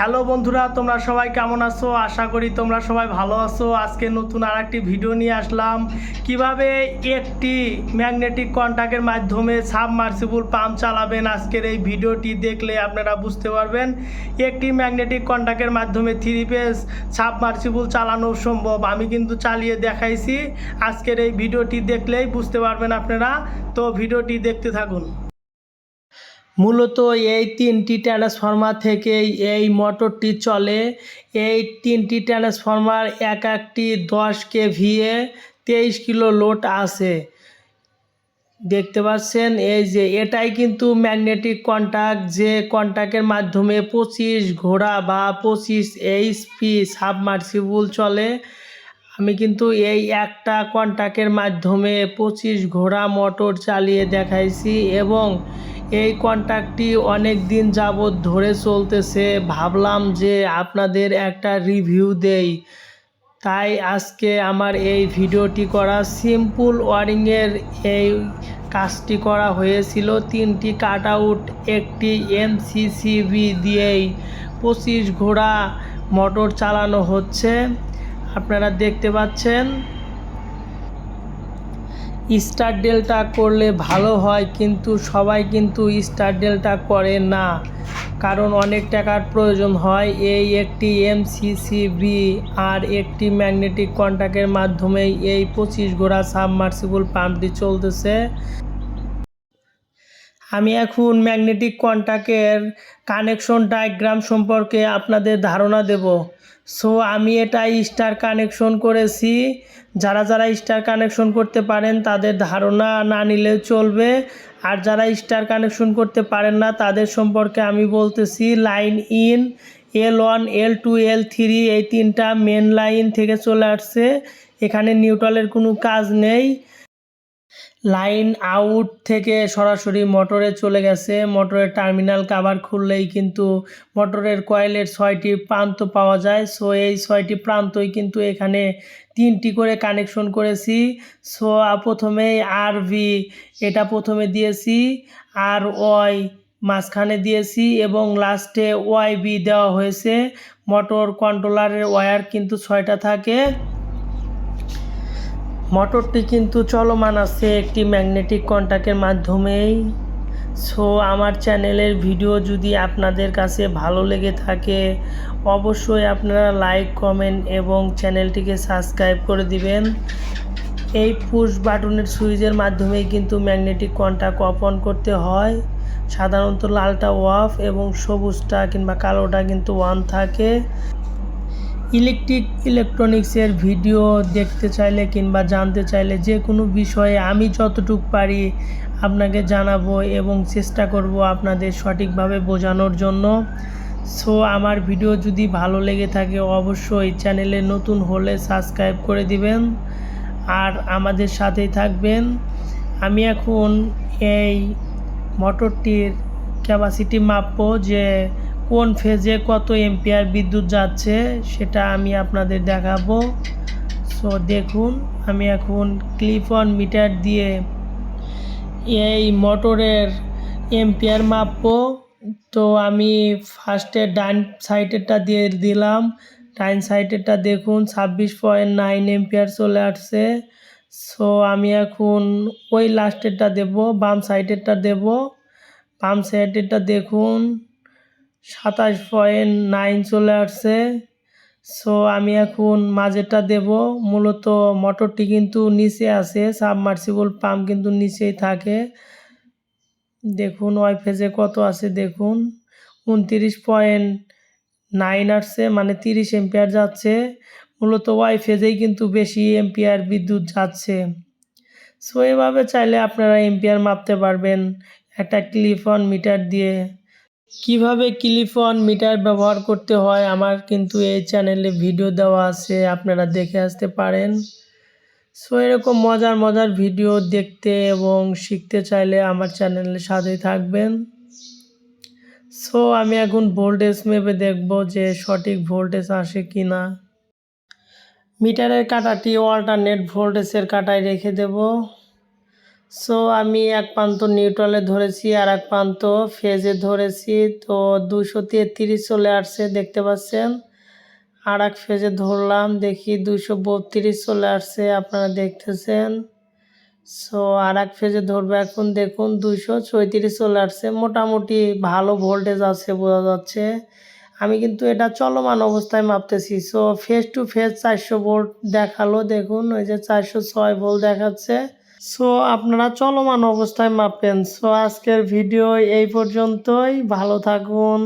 Hello বন্ধুরা, তোমরা সবাই কেমন আছো? আশা করি তোমরা সবাই ভালো আছো। আজকে নতুন আর একটি ভিডিও নিয়ে আসলাম। কীভাবে একটি ম্যাগনেটিক কন্ট্যাক্টের মাধ্যমে সাবমার্সিবল পাম্প চালাবেন আজকের এই ভিডিওটি দেখলে আপনারা বুঝতে পারবেন। একটি ম্যাগনেটিক কন্ট্যাক্টের মাধ্যমে থ্রি পেজ সাবমার্সিবল চালানো সম্ভব। আমি কিন্তু চালিয়ে দেখাইছি। আজকের এই ভিডিওটি দেখলেই বুঝতে পারবেন আপনারা। তো ভিডিওটি দেখতে থাকুন। মূলত এই তিনটি ট্রান্সফর্মার থেকেই এই মোটরটি চলে। এই তিনটি ট্রান্সফর্মার এক একটি দশ কেভিএ তেইশ কিলো লোড আছে। দেখতে পাচ্ছেন, এই যে এটাই কিন্তু ম্যাগনেটিক কন্ট্যাক্ট যে কন্ট্যাক্টের মাধ্যমে পঁচিশ ঘোড়া বা পঁচিশ এইচপি সাবমার্সিবল চলে। আমি কিন্তু এই একটা কন্ট্যাক্টের মাধ্যমে পঁচিশ ঘোড়া মোটর চালিয়ে দেখাইছি এবং এই কন্ট্যাক্টটি অনেক দিন যাবৎ ধরে চলতেছে। ভাবলাম যে আপনাদের একটা রিভিউ দেই। তাই আজকে আমার এই ভিডিওটি করা সিম্পল ওয়ারিংয়ের এই কাজটি করা হয়েছিল। তিনটি কাট আউট একটি এমসিসিবি দিয়েই পঁচিশ ঘোড়া মোটর চালানো হচ্ছে। আপনারা দেখতে পাচ্ছেন। স্টার ডেলটা করলে ভালো হয়, কিন্তু সবাই কিন্তু স্টার ডেলটা করে না। কারণ অনেক টাকার প্রয়োজন হয়। এই একটি এমসিসিবি আর একটি ম্যাগনেটিক কন্ট্যাক্টের মাধ্যমে এই পঁচিশ ঘোড়া সাবমার্সিবল পাম্পটি চলতেছে। আমি এখন ম্যাগনেটিক কন্ট্যাক্টের কানেকশন ডায়াগ্রাম সম্পর্কে আপনাদের ধারণা দেব। সো আমি এটা স্টার কানেকশন করেছি। যারা যারা স্টার কানেকশন করতে পারেন, তাদের ধারণা না নিলেও চলবে। আর যারা স্টার কানেকশন করতে পারেন না, তাদের সম্পর্কে আমি বলতেছি line in L one L two L three এই তিনটা মেন লাইন থেকে চলে আসছে। এখানে নিউট্রালের কোনো কাজ নেই। লাইন আউট থেকে সরাসরি মোটরে চলে গেছে। মোটরের টার্মিনাল কাভার খুললেই কিন্তু মোটরের কয়েলের ছয়টি প্রান্ত পাওয়া যায়। সো, এই ছয়টি প্রান্তই কিন্তু এখানে তিনটি করে কানেকশন করেছি। সো প্রথমেই আর ভি, এটা প্রথমে দিয়েছি। আর ওয়াই মাঝখানে দিয়েছি এবং লাস্টে ওয়াই বি দেওয়া হয়েছে। মোটর কন্ট্রোলারের ওয়্যার কিন্তু ছয়টা থাকে। মোটরটি কিন্তু চলমান আছে একটি ম্যাগনেটিক কন্ট্যাক্টের মাধ্যমেই। সো, আমার চ্যানেলের ভিডিও যদি আপনাদের কাছে ভালো লেগে থাকে, অবশ্যই আপনারা লাইক, কমেন্ট এবং চ্যানেলটিকে সাবস্ক্রাইব করে দিবেন। এই পুশ বাটনের সুইচের মাধ্যমেই কিন্তু ম্যাগনেটিক কন্ট্যাক্ট অন করতে হয়। সাধারণত লালটা অফ এবং সবুজটা কিংবা কালোটা কিন্তু অন থাকে। ইলেকট্রিক ইলেকট্রনিক্সের ভিডিও দেখতে চাইলে কিংবা জানতে চাইলে যে কোনো বিষয়ে আমি যতটুকু পারি আপনাকে জানাব এবং চেষ্টা করব আপনাদের সঠিকভাবে বোঝানোর জন্য। সো, আমার ভিডিও যদি ভালো লেগে থাকে অবশ্যই চ্যানেলে নতুন হলে সাবস্ক্রাইব করে দিবেন আর আমাদের সাথেই থাকবেন। আমি এখন এই মোটরটির ক্যাপাসিটি মাপবো যে কোন ফেজে কত এম্পিয়ার বিদ্যুৎ যাচ্ছে সেটা আমি আপনাদের দেখাবো। সো দেখুন, আমি এখন ক্লিপ অন মিটার দিয়ে এই মোটরের এম্পিয়ার মাপবো। তো আমি ফার্স্টে ডান সাইডেরটা দিয়ে দিলাম। ডাইন সাইডেরটা দেখুন, ছাব্বিশ পয়েন্ট নাইন এম্পিয়ার চলে আসছে। সো আমি এখন ওই লাস্টেরটা দেব, বাম সাইডেরটা দেব। বাম সাইডেরটা দেখুন সাতাশ পয়েন্ট নাইন চলে আসছে। সো আমি এখন মাঝেরটা দেব। মূলত মোটরটি কিন্তু নিচে আছে। সাবমার্সিবল পাম্প কিন্তু নিচেই থাকে। দেখুন ওয়াই ফেজে কত আছে দেখুন। উনতিরিশ পয়েন্ট নাইন আসছে মানে তিরিশ এম্পিয়ার যাচ্ছে। মূলত ওয়াই ফেজেই কিন্তু বেশি এম্পিয়ার বিদ্যুৎ যাচ্ছে। সো এভাবে চাইলে আপনারা এম্পিয়ার মাপতে পারবেন। একটা ক্লিপ অন মিটার দিয়ে। কীভাবে ক্লিপ অন মিটার ব্যবহার করতে হয় আমার কিন্তু এই চ্যানেলে ভিডিও দেওয়া আছে, আপনারা দেখে আসতে পারেন। সো, এরকম মজার মজার ভিডিও দেখতে এবং শিখতে চাইলে আমার চ্যানেলের সাথেই থাকবেন। সো, আমি এখন ভোল্টেজ মেপে দেখব যে সঠিক ভোল্টেজ আসে কি না মিটারের কাঁটাটি অল্টারনেট ভোল্টেজের কাঁটায় রেখে দেব। সো আমি এক প্রান্ত নিউট্রালে ধরেছি আর এক প্রান্ত ফেজে ধরেছি। তো দুশো তেত্রিশ চলে আসছে, দেখতে পাচ্ছেন? আর এক ফেজে ধরলাম, দেখি দুশো বত্রিশ চলে আসছে, আপনারা দেখতেছেন? সো আর এক ফেজে ধরবো এখন, দেখুন দুশো চৌত্রিশ চলে আসছে। মোটামুটি ভালো ভোল্টেজ আছে বোঝা যাচ্ছে। আমি কিন্তু এটা চলমান অবস্থায় মাপতেছি। সো ফেস টু ফেস চারশো ভোল্ট দেখাল, দেখুন, ওই যে চারশো ছয় ভোল্ট দেখাচ্ছে। সো আপনারা চলমান অবস্থায় মাপেন। সো আজকের ভিডিও এই পর্যন্তই। ভালো থাকুন।